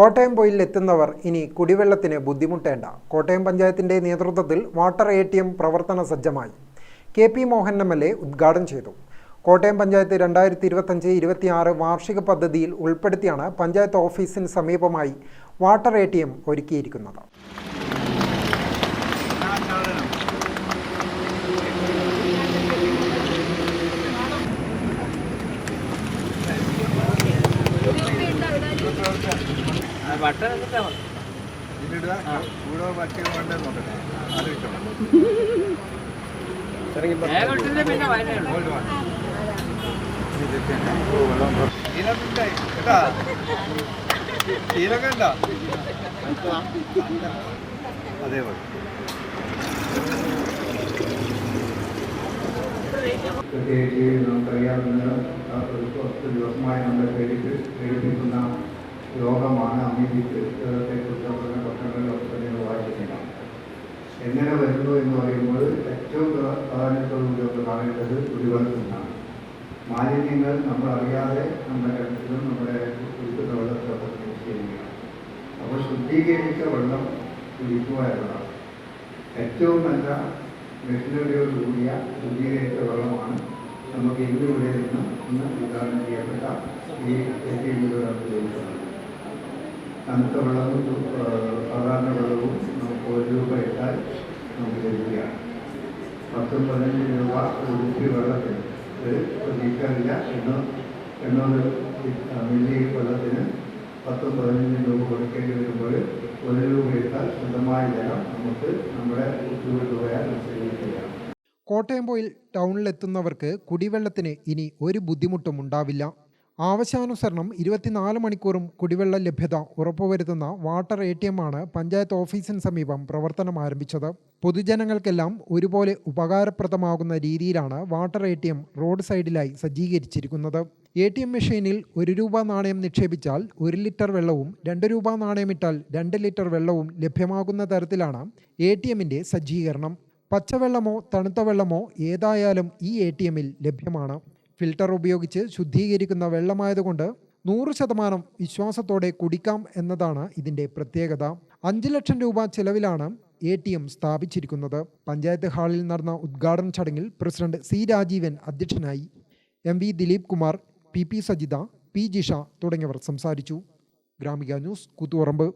കോട്ടയം പോയിൽ എത്തുന്നവർ ഇനി കുടിവെള്ളത്തിന് ബുദ്ധിമുട്ടേണ്ട. കോട്ടയം പഞ്ചായത്തിന്റെ നേതൃത്വത്തിൽ വാട്ടർ എ ടി എം പ്രവർത്തന സജ്ജമായി. K P Mohan M L A ഉദ്ഘാടനം ചെയ്തു. കോട്ടയം പഞ്ചായത്ത് രണ്ടായിരത്തി ഇരുപത്തഞ്ച് ഇരുപത്തിയാറ് വാർഷിക പദ്ധതിയിൽ ഉൾപ്പെടുത്തിയാണ് പഞ്ചായത്ത് ഓഫീസിന് സമീപമായി വാട്ടർ എ ടി എം ഒരുക്കിയിരിക്കുന്നത്. ഇഷ്ടമാണ് വേഗം ഇട്ടില്ലേ പിന്നെ വയനാട്. അതേപോലെ. പ്രത്യേകിച്ച് നമുക്കറിയാവുന്ന ആ ഒരു പത്ത് ദിവസമായി നമ്മളെ പേടിപ്പിക്കുന്ന രോഗമാണ് അമീബിക്ക് രോഗത്തെക്കുറിച്ച് പറഞ്ഞ പത്രങ്ങളിലൊക്കെ തന്നെ വായിക്കുന്നില്ല എങ്ങനെ വരുന്നു എന്ന് പറയുമ്പോൾ ഏറ്റവും പ്രാധാന്യത്തോടുകൂടി ഒരു കാണേണ്ടത് കുടിവെള്ളത്തിൽ നിന്നാണ് മാലിന്യങ്ങൾ നമ്മൾ അറിയാതെ നമ്മുടെ കിണറ്റിലും നമ്മുടെ കുടിക്കുന്ന വെള്ളത്തിലൊക്കെ ചെയ്യുകയാണ് അപ്പോൾ ശുദ്ധീകരിച്ച വെള്ളം കുടിക്കുക എന്നതാണ്. ഏറ്റവും നല്ല മെഷീനറിയോട് കൂടിയ ശുദ്ധീകരിച്ച വെള്ളമാണ് നമുക്ക് ഇന്നിവിടെ നിന്ന് ഇന്ന് വിതരണം ചെയ്യപ്പെട്ട ഈ ലഭിക്കുന്നത് തണുത്ത വെള്ളവും സാധാരണ വെള്ളവും നമുക്ക് ഒരു രൂപ ഇട്ടാൽ നമുക്ക് ലഭിക്കുകയാണ് പത്തും പതിനഞ്ച് രൂപ ഒരു കുപ്പി വെള്ളത്തിന് ഒരു ലിറ്ററില്ല എണ്ണൂ എണ്ണൂറ് മില്ലി വെള്ളത്തിന് പത്തും പതിനഞ്ചും രൂപ കൊടുക്കേണ്ടി വരുമ്പോൾ ഒരു രൂപ ഇട്ടാൽ ശുദ്ധമായ ജലം നമുക്ക് നമ്മുടെ രൂപയാൽ പോയാൽ ചെയ്യാം കോട്ടയം പോയിൽ ടൗണിലെത്തുന്നവർക്ക് കുടിവെള്ളത്തിന് ഇനി ഒരു ബുദ്ധിമുട്ടും ഉണ്ടാവില്ല. ആവശ്യാനുസരണം ഇരുപത്തിനാല് മണിക്കൂറും കുടിവെള്ള ലഭ്യത ഉറപ്പുവരുത്തുന്ന വാട്ടർ എ ടി എമ്മാണ് പഞ്ചായത്ത് ഓഫീസിന് സമീപം പ്രവർത്തനം ആരംഭിച്ചത്. പൊതുജനങ്ങൾക്കെല്ലാം ഒരുപോലെ ഉപകാരപ്രദമാകുന്ന രീതിയിലാണ് water A T M road സൈഡിലായി സജ്ജീകരിച്ചിരിക്കുന്നത്. എ ടി എം മെഷീനിൽ ഒരു രൂപ നാണയം നിക്ഷേപിച്ചാൽ ഒരു ലിറ്റർ വെള്ളവും രണ്ട് രൂപ നാണയമിട്ടാൽ രണ്ട് ലിറ്റർ വെള്ളവും ലഭ്യമാകുന്ന തരത്തിലാണ് എ ടി എമ്മിന്റെ സജ്ജീകരണം. പച്ചവെള്ളമോ തണുത്ത വെള്ളമോ ഏതായാലും ഈ എ ടി എമ്മിൽ ലഭ്യമാണ്. ഫിൽട്ടർ ഉപയോഗിച്ച് ശുദ്ധീകരിക്കുന്ന വെള്ളമായതുകൊണ്ട് നൂറ് ശതമാനം വിശ്വാസത്തോടെ കുടിക്കാം എന്നതാണ് ഇതിന്റെ പ്രത്യേകത. അഞ്ച് ലക്ഷം രൂപ ചെലവിലാണ് എ ടി എം സ്ഥാപിച്ചിരിക്കുന്നത്. പഞ്ചായത്ത് ഹാളിൽ നടന്ന ഉദ്ഘാടന ചടങ്ങിൽ പ്രസിഡന്റ് സി രാജീവൻ അധ്യക്ഷനായി M V Dileep Kumar P P Sajitha P Jisha തുടങ്ങിയവർ സംസാരിച്ചു. ഗ്രാമിക ന്യൂസ് കൂത്തുപറമ്പ്.